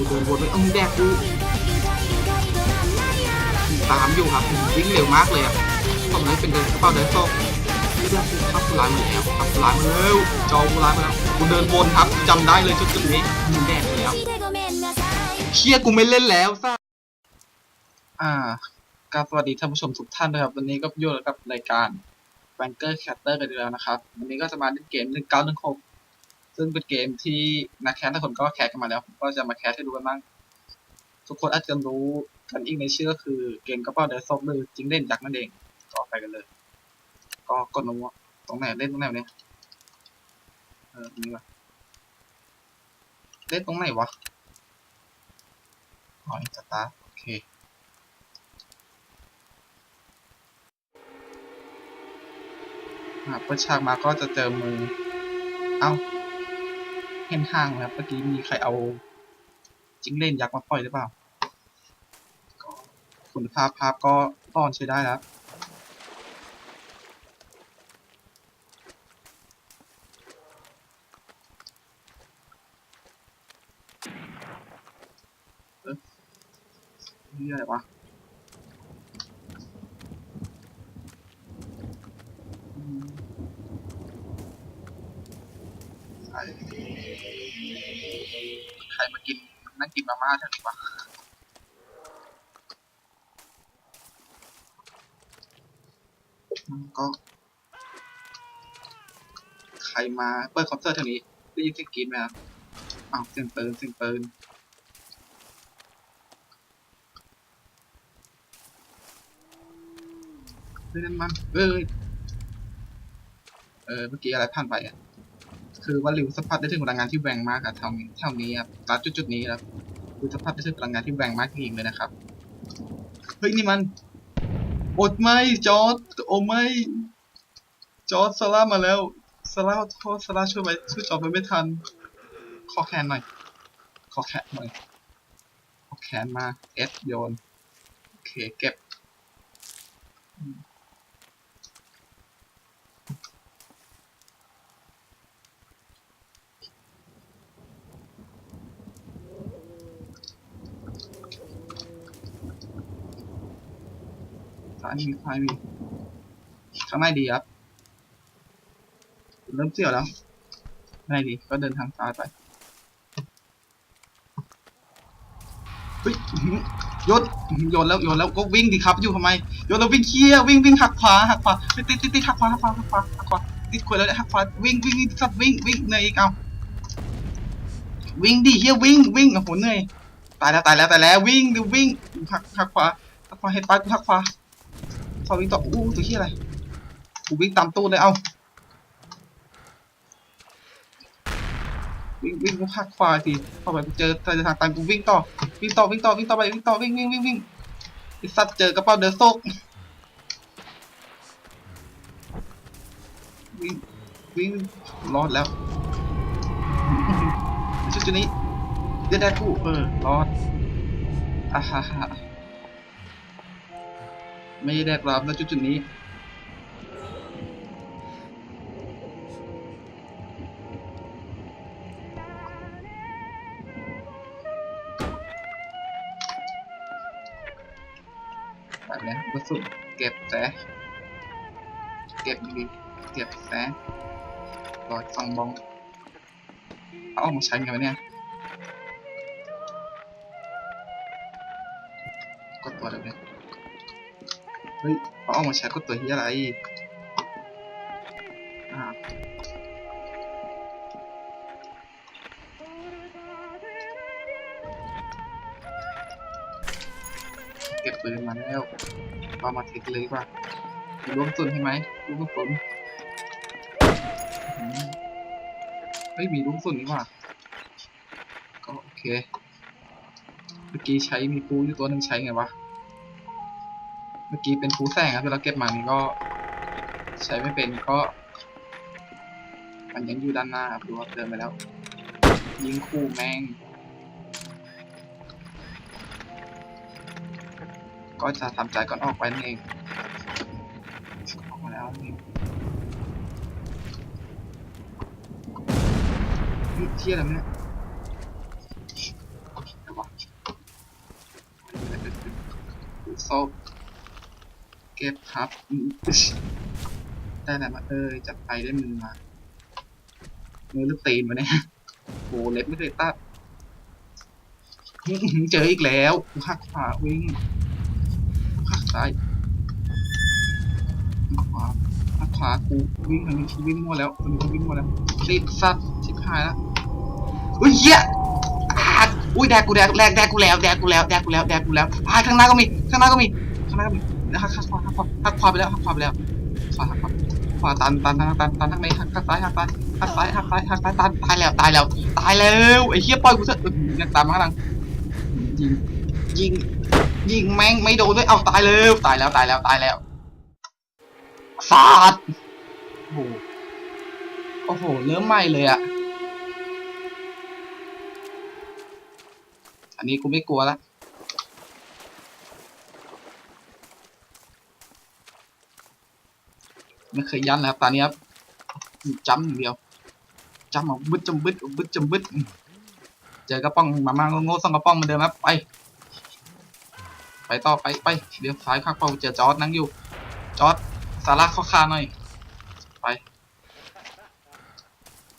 กูเดินวนไปเอ้ามึงแดกกูตามอยู่ครับวิ่งเร็วมากเลยอะผมเลยเป็นเดินกระเป๋าเดินโซ่ไม่ได้กูขับกูร้ายมาแล้วขับกูร้ายมาแล้วจอกูร้ายมาแล้วกูเดินวนครับจำได้เลยจุดจุดนี้มึงแดกแล้วเชี่ยกูไม่เล่นแล้วซ่าอ่ากราบสวัสดีท่านผู้ชมทุกท่านนะครับ วันนี้ก็อยู่กับรายการ b a n k e r Catter กันอีกแล้วนะครับ วันนี้ก็จะมาเล่นเกม1916 ซึ่งเป็นเกมที่นักแคสทุกคนก็แคสกันมาแล้วผมก็จะมาแคสให้ดูกันบ้างทุกคนอาจจะรู้กันอีกในชื่อก็คือเกมกระเป๋าเดอร์ซบหรือจิงเล่นยักษ์นั่นเองต่อไปกันเลย ก็กดลงว่าตรงไหนเล่นตรงไหนเนี่ยเออตรงนี้วะเล่นตรงไหนวะอ๋อสตาร์โอเคอ่าเปิดฉากมาก็จะเจอมือ เอ้า เห็นห้างแล้วเมื่อกี้มีใครเอาจิ้งเล่นยักษ์มาปล่อยหรือเปล่าคุณภาพภาพก็ต้อนใช้ได้แล้วเนี่อะไรวะ ใครมากินนั่งกินมาม่าแถวนี้วะก็ ใครมาเปิดคอนเสิร์ตแถวนี้ได้ยินเสียงกรี๊ดไหมครับอ้าวเสียงปืนเสียงปืนเฮ้ยนั่นมันเอ้ยเออเมื่อกี้อะไรผ่านไปอะ คือว่าริวสัมผัสได้ถึงพลังงานที่แรงมากอะแถวนี้แถวนี้ครับณจุดจุดๆนี้ครับริวสัมผัสได้ถึงพลังงานที่แรงมากจริงๆเลยนะครับเฮ้ยนี่มันอดไม่จอร์ดโอ้ไม่จอร์ดซาร่ามาแล้วซาร่าโทษซาร่าช่วยไว้ช่วยจอร์ดไว้ไม่ทัน ขอแขนหน่อยขอแขนหน่อยขอแขนมาเอสโยนโอเคเก็บายมีซ้ายมีข้างในดีครับ เริ่มเสี่ยวแล้วข้างในดีก็เดินทางซ้ายไปเฮ้ยยนอื้อหือโยนแล้วโยนแล้วก็วิ่งดิครับอยู่ทำไมโยนแล้ววิ่งเคี้ยวิ่งวิ่งหักขวาหักขวาติดติดติดติดหักขวาหักขวาหักขวาหักขวาติดขวาแล้วหักขวาวิ่งวิ่งวิ่งสับวิ่งวิ่งเหนื่อยอีกเอาวิ่งดิเฮียวิ่งวิ่งโอ้โหเหนื่อยตายแล้วตายแล้วตายแล้ววิ่งดิวิ่งหักหักขวาหักขวาเห็นปลากูหักขวา ขอวิ่งต่ออู้ตัวที่อะไรกูวิ่งตามตู้เลยเอาวิ่งวิ่งกูหักขวายทีพอไปกูเจอเจอทางตันกูวิ่งต่อวิ่งต่อวิ่งต่อวิ่งต่อไปวิ่งต่อวิ่งวิ่งวิ่งวิ่งไอสัตว์เจอกระเป๋าเดินโซกวิ่งวิ่งรอดแล้วจุดนี้เดี๋ยวได้กูเออรอดอ่าฮ่าฮ่า ไม่ได้รับณจุดจุดนี้แบบนี้กระสุนเก็บแสเก็บดีเก็บแสรอฟังบอง เอาออกมาใช้ไงวะเนี่ยกดตัวแล้วเนี่ย เฮ้ยเขาเอามาใช้กดตัวที่อะไรเก็บปืนมาแล้วเอามาเทคเลยว่ามีรวมตุนให้ไหมรวมตุนอืมเฮ้ย มีลูกตุนนี่ว่าก็โอเค เมื่อกี้ใช้มีปูอยู่ตัวหนึ่งใช้ไงวะ เมื่อกี้เป็นคูแซงครับที่เเก็บมันก็ใช้ไม่เป็นก็ มันยังอยู่ด้านหน้าครับดูว่าเดินไปแล้ว ยิงคู่แม่ง ก็จะทำใจก่อนออกไปนั่นเองออกมาแล้วนี่เที่ยอะไรเนี่ยโแต่ว่ามโซ่ เก็บครับได้แต่มาเอ้ยจัดไปได้มือมามือลูกตีนมาเนี่ยโหเล็บไม่เคยตัดเจออีกแล้วกูหักขวาวิ่งหักซ้ายหักขวาหักขวากูวิ่งทางนี้วิ่งมั่วแล้วทางนี้วิ่งมั่วแล้วติดสัตว์ชิบหายแล้วอุ้ยเหี้ยอ่าอุ้ยแดกกูแดกแดกแดกกูแล้วแดกกูแล้วแดกกูแล้วแดกกูแล้วอ่าข้างหน้าก็มีข้างหน้าก็มีข้างหน้าก็มี แล้วหักขวาหักขวาหักขวาไปแล้วหักขวาไปแล้วขวาหักขวาขวาตันตันตันตันตันทางไหนหักหักซ้ายหักซ้ายหักซ้ายหักซ้ายหักซ้ายตันตายแล้วตายแล้วตายแล้วไอ้เหี้ยปล่อยกูเถอะอื้อหือยังตามมาข้างหลังยิงยิงยิงแม่งไม่โดนด้วยเอ้าตายแล้วตายแล้วตายแล้วตายแล้วสาดโอ้โหโอ้โหเริ่มใหม่เลยอะอันนี้กูไม่กลัวละ ไม่เคยยันนะครับตอนนี้ครับจำอย่างเดียวจำเอาบึดจำบึดบึดจำบึดเจอกระป้องมามาโง่ๆส่องกระป้องเหมาเดิมครับไป ไปต่อไปไปเดี๋ยวซ้ายข้างเป้าเจอจอร์ดนั่งอยู่ จอร์ดสาระเข้าคาหน่อยไป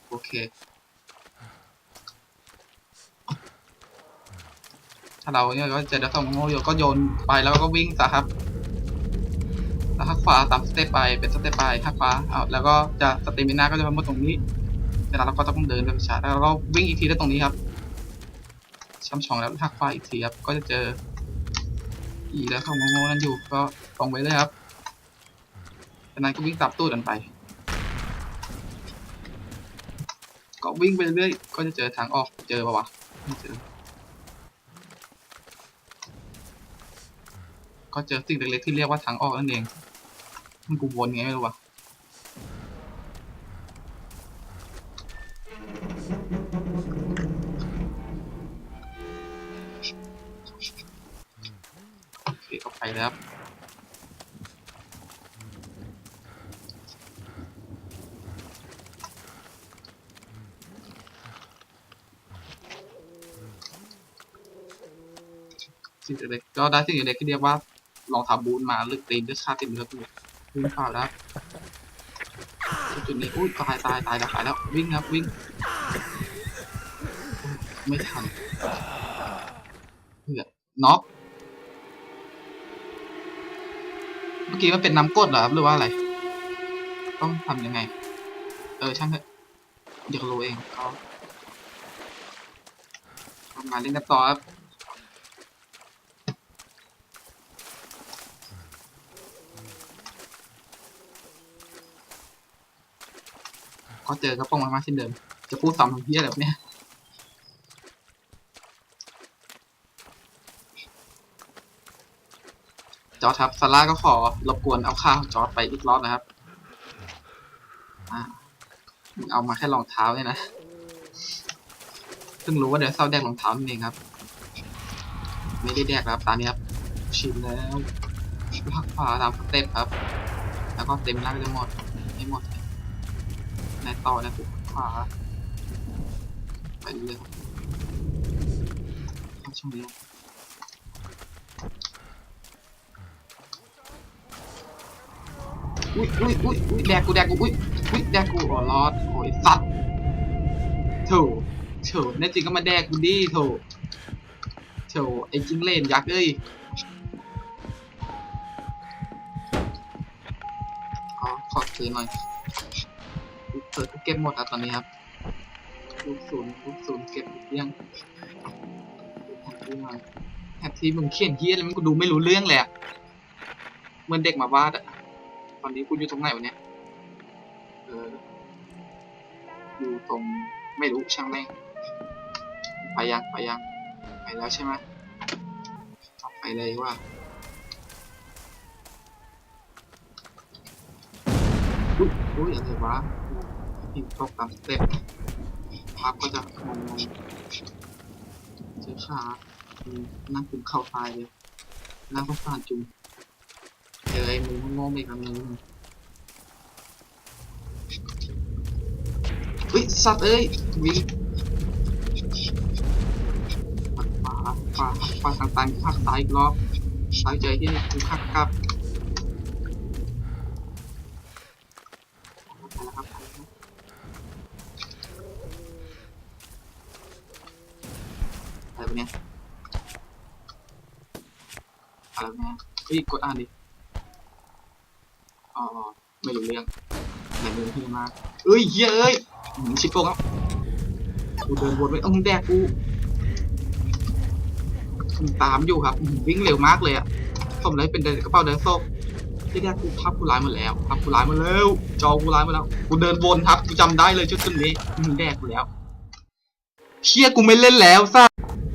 โอเค ถ้าเราเนี่ยก็เจอเดี๋ยวส่องโง่อยู่ก็โยนไปแล้วก็วิ่งซะครับ แล้วหักขวาตามสเต็ปไปเป็นสเต็ปไปหักขวาเอาแล้วก็จะสเตมินาก็จะมาหมดตรงนี้เวลาเราก็ต้องเดินไปช้าแล้วเราก็วิ่งอีกทีได้ตรงนี้ครับช้ำชองแล้วหักขวาอีกทีครับก็จะเจอ อีแล้วเขางงๆนั่นอยู่ก็ตรงไปเลยครับจากนั้นก็วิ่งตามตู้กันไป ก็วิ่งไปเรื่อยก็จะเจอทางออกเจอปะวะไม่เจอ ก็เจอสิ่งเล็กๆที่เรียกว่าทางออกนั่นเองมันกูวนไงไม่รู้วะเคก็ไปแล้วครับสิ่งเล็กๆก็ได้สิ่งเล็กๆที่เรียกว่า รองเท้าบูทมาลึกตีนด้วยค่าตีนเลือดด้วยวิ่งเปล่าแล้วจุดนี้อุ้ยตายตายตายตายแล้ววิ่งครับวิ่ง ไม่ทันเพื่อน็อกเมื่อกี้มันเป็นน้ำกดเหรอครับหรือว่าอะไร ต้องทำยังไง เออช่างเถอะเดี๋ยวรู้เองก็ทำงาเล่นกันต่อครับ ก็เจอกระป๋องมามาเช่นเดิม จะพูดซ้ำทำเพี้ยอะไรแบบเนี้ยจอร์ดครับซาร่าก็ขอรบกวนเอาข้าวของจอร์ดไปอีกรอบนะครับอ่าเอามาแค่รองเท้าเนี่ยนะเพิ่งรู้ว่าเดี๋ยวเศร้าแดกรองเท้านั่นเองครับ ไม่ได้แดกครับตอนนี้ครับชิมแล้วพักขวาตามสเต็ปครับ แล้วก็เต็มร่างจะหมดไม่หมด ในต่อนะปุ๊บขวาไปเรื่อยๆครับช่องนี้อุ้ยอุ้ยอุ้ยอุ้ยแดกกูแดกกูอุ้ยอุ้ยแดกกูอ๋อรอดโอ้ยสัตว์โถโถแน่จริงก็มาแดกกูดิโถโถไอ้จิ้งเล่นยักษ์เอ้ยอ๋อขอซื้อหน่อย เปิดเก็บหมดครับตอนนี้ครับลูกศูนย์ลูกศูนย์เก็บเรื่องแฮปปี้มาแฮปปี้มึงเขียนเฮียอะไรมันกูดูไม่รู้เรื่องเลยอะเหมือนเด็กมาวาดอะตอนนี้คุณอยู่ตรงไหนวะเนี่ยเอออยู่ตรงไม่รู้ช่างแม่งไปยังไปยังไปแล้วใช่ไหมไปเลยว่าอุ้ยอุ้ยอะไรวะ หินตกตามสเต็ปพับก็จะงงงๆเจ้าขาอืมนั่งคุมเข่าตายเลยนั่งสงสารจุงเจอไอ้มือโง่ๆอีกอันนึงเฮ้ยสัตว์เอ้ยวิ่งขวาขวาขวาทางตันข้างซ้ายอีกรอบใช้ใจที่นี่กูคักครับแล้วครับไปแล้วครับอะไรวะเนี่ย อะไรวะเนี่ยเฮ้ยกดอ่านดิ อ๋อ ไม่รู้เรื่องไหนมึงที่มากเอ้ยเยเอ้ยหืมชิปโป้งครับกูเดินวนไปเอ้ามึงแดกกูตามอยู่ครับ วิ่งเร็วมากเลยอะสมเลยเป็นเดินกระเป๋าเดินโซ่ที่แรกกูทับกูร้ายหมดแล้วทับกูร้ายหมดแล้ว จอกูร้ายหมดแล้ว กูเดินวนครับ กูจำได้เลยชุดชุดนี้มึงแดกกูแล้วเชี่ยกูไม่เล่นแล้วซ่า